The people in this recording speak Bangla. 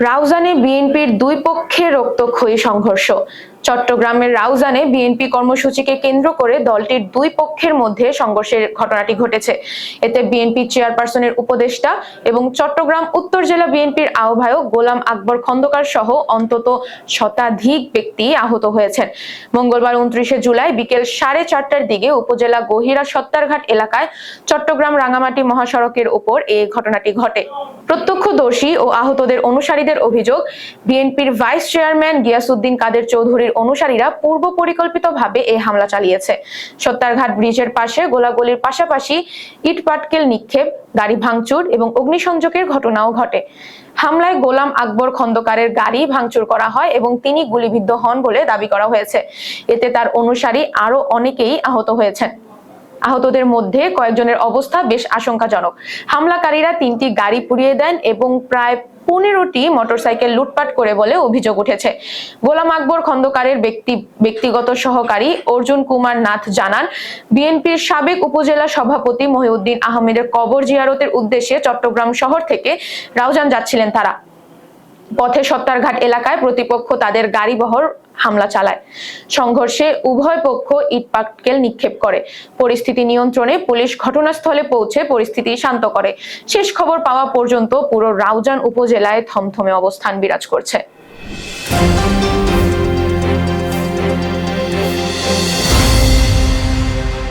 রাউজানে বিএনপির দুই পক্ষে রক্তক্ষয়ী সংঘর্ষ। চট্টগ্রামের রাউজানে বিএনপি কর্মসূচিকে কেন্দ্র করে দলটির দুই পক্ষের মধ্যে সংঘর্ষের ঘটনাটি ঘটেছে। এতে বিএনপি চেয়ারপারসনের উপদেষ্টা এবং চট্টগ্রাম উত্তর জেলা বিএনপির আহ্বায়ক গোলাম আকবর খন্দকার সহ অন্তত শতাধিক ব্যক্তি আহত হয়েছেন। মঙ্গলবার উনত্রিশে জুলাই বিকেল সাড়ে চারটার দিকে উপজেলা গহিরা সত্তারঘাট এলাকায় চট্টগ্রাম রাঙামাটি মহাসড়কের উপর এই ঘটনাটি ঘটে। প্রত্যক্ষদর্শী ও আহতদের অনুসারীদের অভিযোগ, বিএনপির ভাইস চেয়ারম্যান গিয়াসুদ্দিন কাদের চৌধুরীর অনুসারীরা পূর্ব পরিকল্পিতভাবে এই হামলা চালিয়েছে। সত্তারঘাট ব্রিজের পাশে গোলাগুলির পাশাপাশি ইট পাটকেল নিক্ষেপ, গাড়ি ভাঙচুর এবং অগ্নিসংযোগের ঘটনাও ঘটে। হামলায় গোলাম আকবর খন্দকারের গাড়ি ভাঙচুর করা হয় এবং তিনি গুলিবিদ্ধ হন বলে দাবি করা হয়েছে। এতে তার অনুসারী আরও অনেকেই আহত হয়েছেন। আহতদের মধ্যে কয়েকজনের অবস্থা বেশ আশঙ্কাজনক। হামলাকারীরা তিনটি গাড়ি পুড়িয়ে দেন এবং প্রায় পনেরোটি মোটরসাইকেল লুটপাট করে বলে অভিযোগ উঠেছে। গোলাম আকবর খন্দকারের ব্যক্তি ব্যক্তিগত সহকারী অর্জুন কুমার নাথ জানান, বিএনপির সাবেক উপজেলা সভাপতি মহিউদ্দিন আহমেদের কবর জিয়ারতের উদ্দেশ্যে চট্টগ্রাম শহর থেকে রাউজান যাচ্ছিলেন তারা। পথে সত্তারঘাট এলাকায় প্রতিপক্ষ তাদের গাড়িবহর হামলা চালায়। সংঘর্ষে উভয় পক্ষ ইটপাটকেল নিক্ষেপ করে। পরিস্থিতি নিয়ন্ত্রণে পুলিশ ঘটনাস্থলে পৌঁছে পরিস্থিতি শান্ত করে। শেষ খবর পাওয়া পর্যন্ত পুরো রাউজান উপজেলায় থমথমে অবস্থান বিরাজ করছে।